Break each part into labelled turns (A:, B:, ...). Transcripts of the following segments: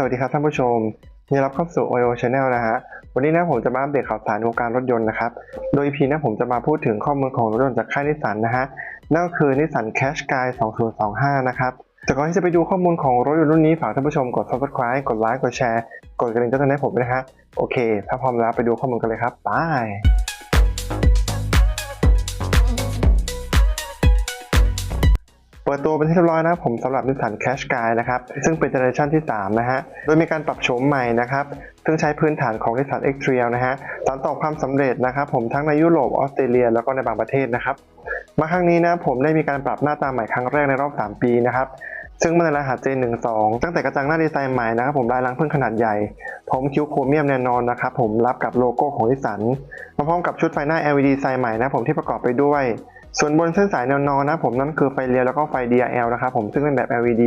A: สวัสดีครับท่านผู้ชมยินดีรับเข้าสู่ OIO Channel นะฮะ วันนี้นะผมจะมาอัปเดตข่าวสารวงการรถยนต์นะครับ โดย EP นะผมจะมาพูดถึงข้อมูลของรถยนต์จากค่ายนิสสันนะฮะ นั่นก็คือนิสสัน Qashqai 2025 นะครับ แต่ก่อนที่จะไปดูข้อมูลของรถยนต์รุ่นนี้ฝากท่านผู้ชมกด subscribe กดไลค์ กดแชร์ กดกระดิ่งแจ้งเตือนให้ผมด้วยนะฮะ โอเค ถ้าพร้อมแล้วไปดูข้อมูลกันเลยครับ ไป ปิดตัวเป็นที่เรียบร้อยนะครับผมสำหรับนิสสัน Qashqai นะครับซึ่งเป็นเจเนอเรชันที่ 3 นะฮะ โดยมีการปรับโฉมใหม่นะครับ ซึ่งใช้พื้นฐานของนิสสัน X-Trail นะฮะสานต่อความสำเร็จนะครับผมทั้งในยุโรปออสเตรเลีย แล้วก็ในบางประเทศนะครับ มาครั้งนี้นะผมได้มีการปรับหน้าตาใหม่ครั้งแรกในรอบ 3 ปีนะครับซึ่งมาในรหัส J12 ตั้งแต่กระจังหน้าดีไซน์ใหม่นะครับผมลายลังพึ่งขนาดใหญ่พรมคิ้วโครเมียมแน่นอนนะครับผมรับกับโลโก้ของนิสสันมาพร้อมกับชุดไฟหน้า LED ดีไซน์ใหม่นะผมที่ประกอบไปด้วย ส่วนบนเส้นสายแนวนอนนะผมนั่นคือไฟเลี้ยวแล้วก็ไฟ DRL นะครับผมซึ่งเป็นแบบ LED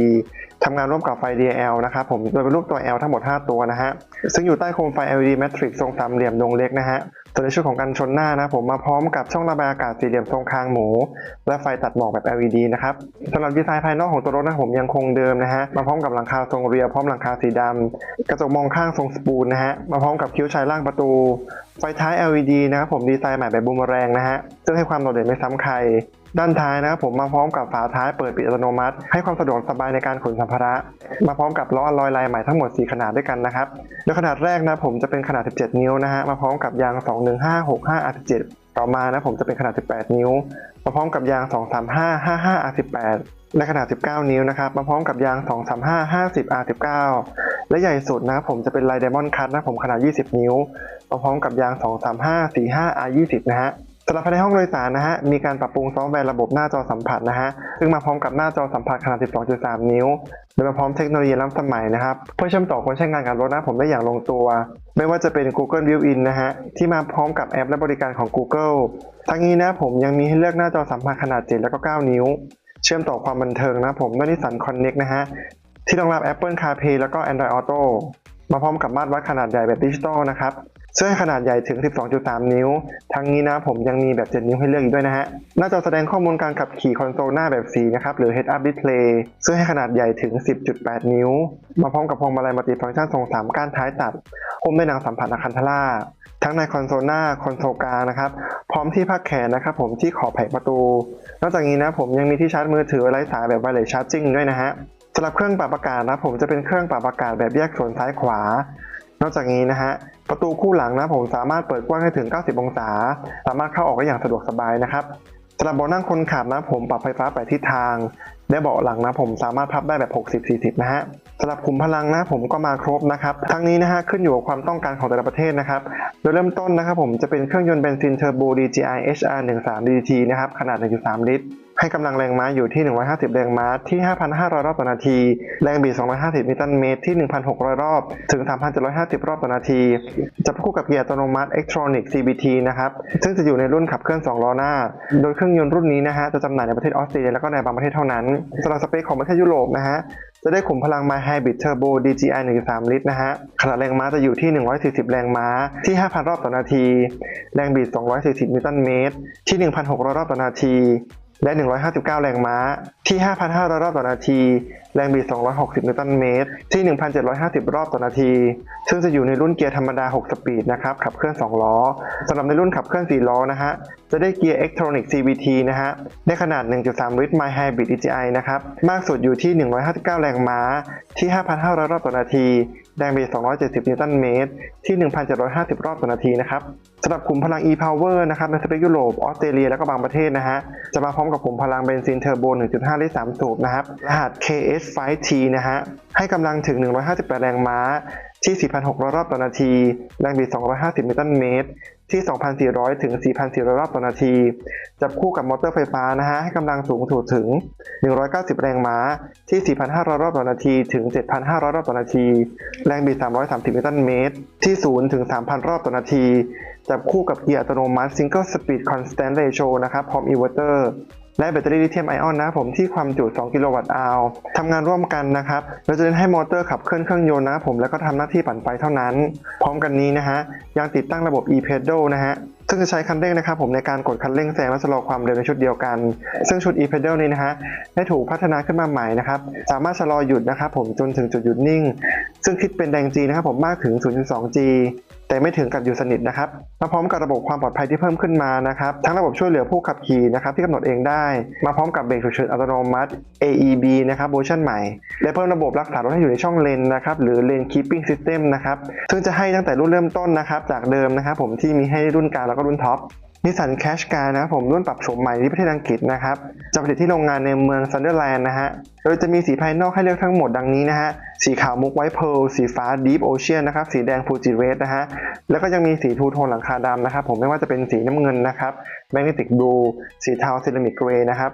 A: ทำงานร่วมกับไฟ DRL นะครับผมโดยเป็นรูปตัว L ทั้งหมด 5 ตัวนะฮะซึ่งอยู่ใต้โคมไฟ LED Matrix ทรงสามเหลี่ยมดวงเล็กนะฮะส่วนในชุดของกันชนหน้านะผมมาพร้อมกับช่องระบายอากาศสี่เหลี่ยมทรงคางหมู และไฟตัดหมอกแบบ LED นะครับสำหรับดีไซน์ภายนอกของตัวรถนะผมยังคงเดิมนะฮะมาพร้อมกับหลังคาทรงเรียวพร้อมหลังคาสีดำกระจกมองข้างทรงสปูลนะฮะมาพร้อมกับคิ้วชายล่างประตู ไฟท้าย LED นะครับผมดีไซน์ใหม่แบบบูมแรงนะฮะซึ่งให้ความโดดเด่นไม่ซ้ำใคร ด้านท้ายนะครับผมมาพร้อมกับฝาท้ายเปิดปิดอัตโนมัติ ให้ความสะดวกสบายในการขนสัมภาระ มาพร้อมกับล้ออลลอยลายใหม่ทั้งหมด 4 ขนาดด้วยกันนะครับโดยขนาดแรกนะผมจะเป็นขนาด 17 นิ้วนะฮะมาพร้อมกับยาง 21565 R17 ต่อมานะผมจะเป็นขนาด 18 นิ้ว มาพร้อมกับยาง 23555 R18 และขนาด 19 นิ้วนะครับ มาพร้อมกับยาง 235 50 R19 และใหญ่สุดนะครับผมจะเป็นลายไดมอนด์คัทนะผมขนาด 20 นิ้ว มาพร้อมกับยาง 235 45 R20 นะฮะ สำหรับภายในห้องโดยสารนะฮะ มีการปรับปรุงซอฟต์แวร์ระบบหน้าจอสัมผัสนะฮะ ซึ่งมาพร้อมกับหน้าจอสัมผัสขนาด 12.3 นิ้ว โดยมาพร้อมเทคโนโลยีล้ำสมัยนะครับ เพื่อเชื่อมต่อคนใช้งานกับรถนะผมได้อย่างลงตัว ไม่ว่าจะเป็น Google View-in นะฮะ ที่มาพร้อมกับแอปและบริการของ Google ทั้งนี้นะผมยังมีให้เลือกหน้าจอสัมผัสขนาด 7 แล้วก็ 9 นิ้ว เชื่อมต่อความบันเทิงนะผมด้วยนิสสัน Connect นะฮะ ที่รองรับ Apple CarPlay แล้วก็ Android Auto มาพร้อมกับมาตรวัดขนาดใหญ่แบบดิจิตอลนะครับ ซึ่งให้ขนาดใหญ่ถึง 12.3 นิ้ว ทั้งนี้นะผมยังมีแบบ 7 นิ้วให้เลือกอีกด้วยนะฮะ หน้าจอแสดงข้อมูลการขับขี่คอนโซลหน้าแบบสีนะครับ หรือ Head Up Display ซึ่งให้ขนาดใหญ่ถึง 10.8 นิ้ว มาพร้อมกับพวงมาลัยมัลติฟังก์ชันทรงสามก้านท้ายตัดหุ้มด้วยหนังสัมผัสอะคันทาร่าทั้งในคอนโซลหน้าคอนโซลกลางนะครับ พร้อมที่พักแขนนะครับผมที่ขอบแผงประตู นอกจากนี้นะผมยังมีที่ชาร์จมือถือไร้สายแบบ wireless charging ด้วยนะฮะสำหรับเครื่องปรับอากาศนะผมจะเป็นเครื่องปรับอากาศแบบแยกส่วนซ้ายขวา นอกจากนี้นะฮะประตูคู่หลังนะผมสามารถเปิดกว้างได้ถึง 90 องศา สามารถเข้าออกได้อย่างสะดวกสบายนะครับสำหรับเบาะนั่งคนขับนะผมปรับไฟฟ้าแปทิศทางและเบาะหลังนะผมสามารถพับได้แบบ 60-40 นะฮะสำหรับขุมพลังนะผมก็มาครบนะครับ ทั้งนี้นะฮะขึ้นอยู่กับความต้องการของแต่ละประเทศนะครับโดยเริ่มต้นนะครับผมจะเป็นเครื่องยนต์เบนซินเทอร์โบ DJI HR13 DDT นะครับขนาด 1.3 ลิตร ให้กำลังแรงม้าอยู่ที่ 150 แรงม้าที่ 5,500 รอบต่อนาที แรงบิด 250 นิวตันเมตรที่ 1,600 รอบ ถึง 3,750 รอบต่อนาทีจะคู่กับเกียร์อัตโนมัติ Electronic CVT นะครับ ซึ่งจะอยู่ในรุ่นขับเคลื่อน 2 ล้อหน้า โดยเครื่องยนต์รุ่นนี้นะฮะ จะจำหน่ายในประเทศออสเตรเลียและก็ในบางประเทศเท่านั้นสำหรับสเปคของประเทศยุโรปนะฮะจะได้ขุมพลัง My Hybrid Turbo DGI 1.3 ลิตรนะฮะ ขนาดแรงม้าจะอยู่ที่ 140 แรงม้าที่ 5,000 รอบต่อนาที แรงบิด 240 นิวตันเมตรที่ 1,600 รอบต่อนาที และ 159 แรงม้าที่ 5,500 รอบต่อนาทีแรงบิด 260 นิวตันเมตร ที่ 1,750 รอบต่อนาที ซึ่งจะอยู่ในรุ่นเกียร์ธรรมดา 6 สปีดนะครับ ขับเคลื่อน 2 ล้อ สำหรับในรุ่นขับเคลื่อน 4 ล้อนะฮะ จะได้เกียร์ Electronic CVT นะฮะ ได้ขนาด 1.3 ลิตร My Hybrid DGI นะครับ มากสุดอยู่ที่ 159 แรงม้า ที่ 5,500 รอบต่อนาที แรงบิด 270 นิวตันเมตร ที่ 1,750 รอบต่อนาทีนะครับสำหรับขุมพลัง e-power นะครับในสเปคยุโรป ออสเตรเลีย และก็บางประเทศนะฮะ จะมาพร้อมกับขุมพลังเบนซินเทอร์โบ 1.5 ลิตร 3 สูบนะครับ รหัส S5T นะฮะ ให้กำลังถึง 158 แรงม้า ที่ 4,600 รอบต่อนาที แรงบิด 250 นิวตันเมตร ที่ 2,400 ถึง 4,400 รอบต่อนาที จับคู่กับมอเตอร์ไฟฟ้านะฮะ ให้กำลังสูงสุดถึง 190 แรงม้า ที่ 4,500 รอบต่อนาที ถึง 7,500 รอบต่อนาที แรงบิด 330 นิวตันเมตร ที่ 0 ถึง 3,000 รอบต่อนาที จับคู่กับเกียร์อัตโนมัติ Single Speed Constant Ratio นะครับพร้อม Inverter และแบตเตอรี่ลิเธียมไอออนนะครับผมที่ความจุ 2 กิโลวัตต์อาวทำงานร่วมกันนะครับเราจะเล่นให้มอเตอร์ขับเคลื่อนเครื่องยนต์นะครับผมแล้วก็ทำหน้าที่ปั่นไฟเท่านั้น พร้อมกันนี้นะฮะยังติดตั้งระบบ e-pedal นะฮะ ซึ่งจะใช้คันเร่งนะครับผมในการกดคันเร่งแซงและชะลอความเร็วในชุดเดียวกัน ซึ่งชุด e-pedal นี้นะฮะได้ถูกพัฒนาขึ้นมาใหม่นะครับ สามารถชะลอหยุดนะครับผมจนถึงจุดหยุดนิ่ง ซึ่งคิดเป็นแรง G นะครับผมมากถึง 0.2G แต่ไม่ถึงกับหยุดสนิทนะครับมาพร้อมกับระบบความปลอดภัยที่เพิ่มขึ้นมานะครับทั้งระบบช่วยเหลือผู้ขับขี่นะครับที่กำหนดเองได้ มาพร้อมกับเบรกฉุกเฉินอัตโนมัติ AEB นะครับเวอร์ชันใหม่ และเพิ่มระบบรักษารถให้อยู่ในช่องเลนนะครับหรือ Lane Keeping System นะครับซึ่งจะให้ตั้งแต่รุ่นเริ่มต้นนะครับจากเดิมนะครับผมที่มีให้รุ่นกลางแล้วก็รุ่นท็อปนิสสันแคชการนะผมรุ่นปรับโฉมใหม่ที่ประเทศอังกฤษนะครับจะผลิตที่โรงงานในเมืองซันเดอร์แลนด์นะฮะโดยจะมีสีภายนอกให้เลือกทั้งหมดดังนี้นะฮะสีขาวมุกไวท์เพร์ลสีฟ้าดีฟโอเชียนนะครับสีแดงฟูจิเรสนะฮะแล้วก็ยังมีสีทูโทนหลังคาดำนะครับผมไม่ว่าจะเป็นสีน้ำเงินนะครับแมกเนติกบลูสีเทาเซรามิกเกรย์นะครับ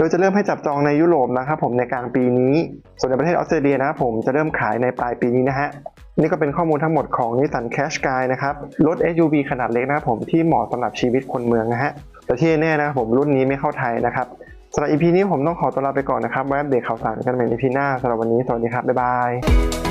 A: โดยจะเริ่มให้จับจองในยุโรปนะครับผมในกลางปีนี้ ส่วนในประเทศออสเตรเลียนะครับผมจะเริ่มขายในปลายปีนี้นะฮะนี่ก็เป็นข้อมูลทั้งหมดของนิสสันแคชกายนะครับรถ SUV ขนาดเล็กนะครับผมที่เหมาะสำหรับชีวิตคนเมืองนะฮะแต่ที่แน่ๆนะครับผมรุ่นนี้ไม่เข้าไทยนะครับสำหรับ EP นี้ผมต้องขอตัวลาไปก่อนนะครับไว้อัปเดตข่าวสารกันใหม่ใน EP หน้าสำหรับวันนี้สวัสดีครับบ๊ายบาย